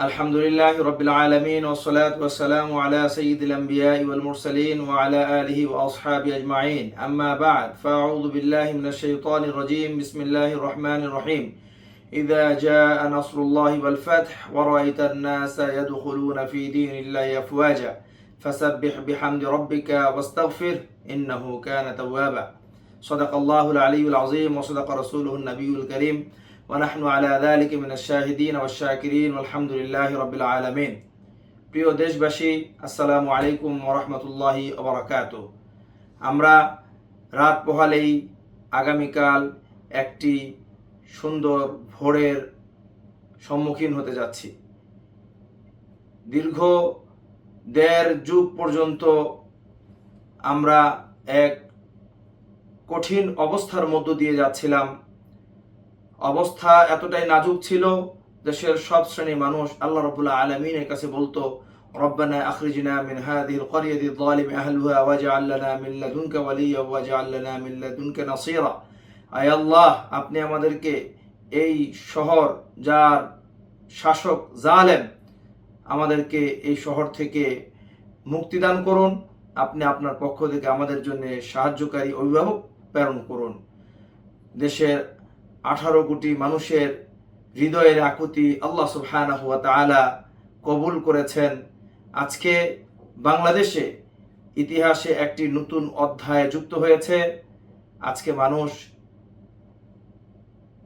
الحمد لله رب العالمين والصلاة والسلام على سيد الأنبياء والمرسلين وعلى آله وأصحابه أجمعين أما بعد فأعوذ بالله من الشيطان الرجيم بسم الله الرحمن الرحيم إذا جاء نصر الله والفتح ورأيت الناس يدخلون في دين الله أفواجا فسبح بحمد ربك واستغفر إنه كان توابا صدق الله العلي العظيم وصدق رسوله النبي الكريم ওয়ানাহনু আলা আলালিক মিনা শাহিদিন ওয়াশাকিরিন আলহামদুলিল্লাহ রবিল আলমিন। প্রিয় দেশবাসী, আসসালামু আলাইকুম ওরহমতুল্লাহি ওবরাকাত আমরা রাত পোহালেই আগামীকাল একটি সুন্দর ভোরের সম্মুখীন হতে যাচ্ছি। দীর্ঘ দেড় যুগ পর্যন্ত আমরা এক কঠিন অবস্থার মধ্য দিয়ে যাচ্ছিলাম অবস্থা এতটাই নাজুক ছিল দেশের সব শ্রেণির মানুষ আল্লাহ রবুল্লাহ আলমিনের কাছে বলতো, রব্বানা আখরিজনা মিন হাদিল করিয়াদি জালিম আহলুহা ওয়াজআল আল্লাহ মিন লাদুনকা ওয়ালিয়া ওয়াজে আল্লাহ মিন দুনকে নাসীরা। আয় আল্লাহ, আপনি আমাদেরকে এই শহর যার শাসক জালেম, আমাদেরকে এই শহর থেকে মুক্তিদান করুন। আপনি আপনার পক্ষ থেকে আমাদের জন্য সাহায্যকারী অভিভাবক প্রেরণ করুন। দেশের আঠারো কোটি মানুষের হৃদয়ের আকুতি আল্লাহ সুবহানাহু ওয়া তাআলা কবুল করেছেন। আজকে বাংলাদেশে ইতিহাসে একটি নতুন অধ্যায় যুক্ত হয়েছে। আজকে মানুষ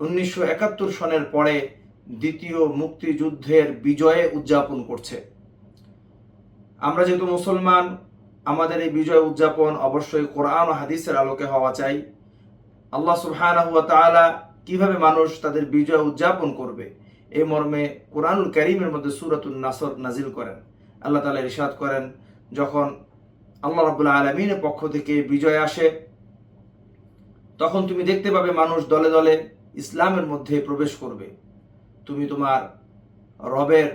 উনিশশো একাত্তর সনের পরে দ্বিতীয় মুক্তিযুদ্ধের বিজয়ে উদযাপন করছে। আমরা যেহেতু মুসলমান, আমাদের এই বিজয় উদযাপন অবশ্যই কোরআন হাদিসের আলোকে হওয়া চাই। আল্লাহ সুবহানাহু ওয়া তাআলা কীভাবে মানুষ তাদের বিজয় উদযাপন করবে? এই মর্মে কোরআনুল করিমের মধ্যে সুরাতুল নাসর নাজিল করেন। আল্লাহ তালা ইরশাদ করেন, যখন আল্লাহ রাব্বুল আলামিনের পক্ষ থেকে বিজয় আসে, তখন তুমি দেখতে পাবে মানুষ দলে দলে ইসলামের মধ্যে প্রবেশ করবে। তুমি তোমার রবের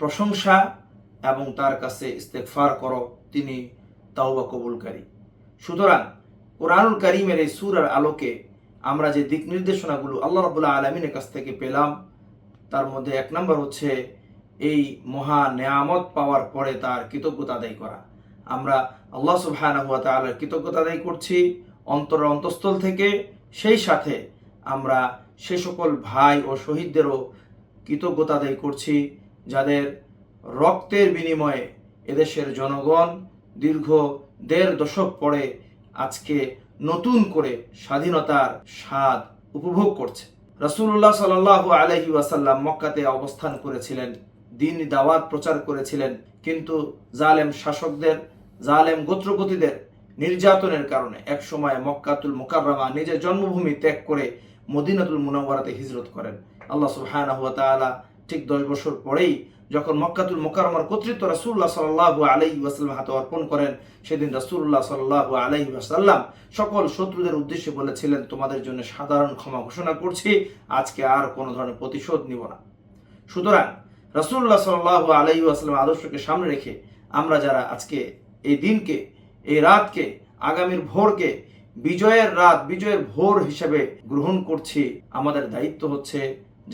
প্রশংসা এবং তার কাছে ইস্তেকফার করো, তিনি তাওবা কবুলকারী। সুতরাং কোরআনুল করিমের এই সুরার আলোকে আমরা যে দিক নির্দেশনাগুলো আল্লাহ রবুল্লাহ আলমিনের কাছ থেকে পেলাম, তার মধ্যে এক নম্বর হচ্ছে এই মহা নেয়ামত পাওয়ার পরে তার কৃতজ্ঞতা আদায় করা। আমরা আল্লাহ সুবহানাহু ওয়া তাআলার কৃতজ্ঞতা আদায় করছি অন্তর অন্তঃস্থল থেকে। সেই সাথে আমরা সে সকল ভাই ও শহীদদেরও কৃতজ্ঞতা আদায় করছি, যাদের রক্তের বিনিময়ে এদেশের জনগণ দীর্ঘ দেড় দশক পরে আজকে নতুন করে স্বাধীনতার স্বাদ উপভোগ করছে। রাসূলুল্লাহ সাল্লাল্লাহু আলাইহি ওয়াসাল্লাম মক্কাতে অবস্থান করেছিলেন, দিন দাওয়াত প্রচার করেছিলেন, কিন্তু জালেম শাসকদের, জালেম গোত্রপতিদের নির্যাতনের কারণে এক সময় মক্কাতুল মুকাররমা নিজের জন্মভূমি ত্যাগ করে মদিনাতুল মুনাওয়ারাতে হিজরত করেন। আল্লাহ সুবহানাহু ওয়া ঠিক দশ বছর পরেই যখন মক্কাতুল মোকারমার কর্তৃত্ব রাসূলুল্লাহ সাল্লাল্লাহু আলাইহি ওয়াসাল্লাম হাতে অর্পণ করেন, সেদিন রাসূলুল্লাহ সাল্লাল্লাহু আলাইহি ওয়াসাল্লাম সকল শত্রুদের উদ্দেশ্যে বলেছিলেন, তোমাদের জন্য সাধারণ ক্ষমা ঘোষণা করছি, আজকে আর কোনো ধরনের প্রতিশোধ নিব না। সুতরাং রাসূলুল্লাহ সাল্লাল্লাহু আলাইহি ওয়াসাল্লাম আদর্শকে সামনে রেখে আমরা যারা আজকে এই দিনকে, এই রাতকে, আগামীর ভোরকে বিজয়ের রাত, বিজয়ের ভোর হিসেবে গ্রহণ করছি, আমাদের দায়িত্ব হচ্ছে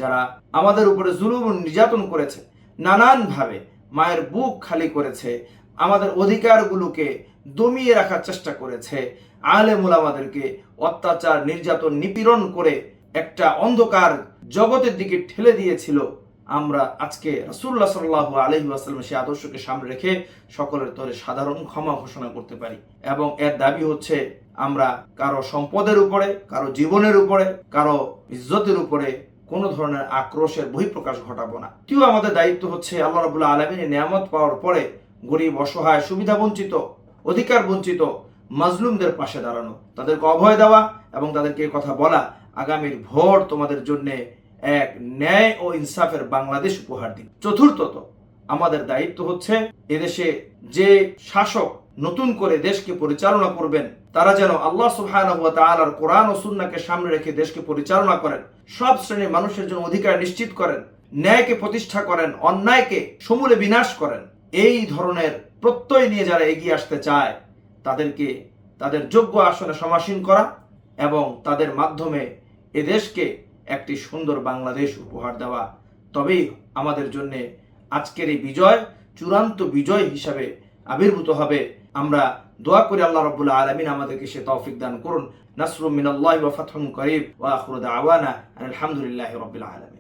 যারা আমাদের উপরে জুলুম নির্যাতন করেছে নানানভাবে মায়ের বুক খালি করেছে, আমাদের অধিকারগুলোকে দমিয়ে রাখার চেষ্টা করেছে, আলেমুল আমাদেরকে অত্যাচার, নির্যাতন, নিপীড়ন করে একটা অন্ধকার জগতের দিকে ঠেলে দিয়েছিল। আমরা আজকে রাসূলুল্লাহ সাল্লাল্লাহু আলাইহি ওয়াসাল্লাম সেই আদর্শকে সামনে রেখে সকলের তরে সাধারণ ক্ষমা ঘোষণা করতে পারি। এবং এর দাবি হচ্ছে, আমরা কারও সম্পদের উপরে, কারও জীবনের উপরে, কারও ইজ্জতের উপরে কোনো ধরনের আক্রোশের বহিঃপ্রকাশ ঘটাবো না। তৃতীয় আমাদের দায়িত্ব হচ্ছে আল্লাহ রবুল্লা আলমিনের নিয়ামত পাওয়ার পরে গরিব, অসহায়, সুবিধা বঞ্চিত, অধিকার বঞ্চিত মাজলুমদের পাশে দাঁড়ানো, তাদেরকে অভয় দেওয়া এবং তাদেরকে কথা বলা আগামীর ভোট তোমাদের জন্যে এক ন্যায় ও ইনসাফের বাংলাদেশ উপহার দিন। চতুর্থত আমাদের দায়িত্ব হচ্ছে এদেশে যে শাসক নতুন করে দেশকে পরিচালনা করবেন, তারা যেন আল্লাহ তাআলার কোরআন ও সুন্নাকে সামনে রেখে দেশকে পরিচালনা করেন। সব শ্রেণির মানুষের জন্য অধিকার নিশ্চিত করেন, ন্যায়কে প্রতিষ্ঠা করেন, অন্যায়কে সমূলে বিনাশ করেন। এই ধরনের প্রত্যয় নিয়ে যারা এগিয়ে আসতে চায়, তাদেরকে তাদের যোগ্য আসনে সমাসীন করা এবং তাদের মাধ্যমে এদেশকে একটি সুন্দর বাংলাদেশ উপহার দেওয়া। তবেই আমাদের জন্য আজকের এই বিজয় চূড়ান্ত বিজয় হিসাবে আবির্ভূত হবে। আমরা দোয়া করি আল্লাহ রব্বুল আলমিন আমাদেরকে সে তৌফিক দান করুন। নাসরুম মিনাল্লাহি ওয়া ফাতহুন করিব ওয়া আখিরু দাওয়ানা আলহামদুলিল্লাহি রাব্বিল আলামিন।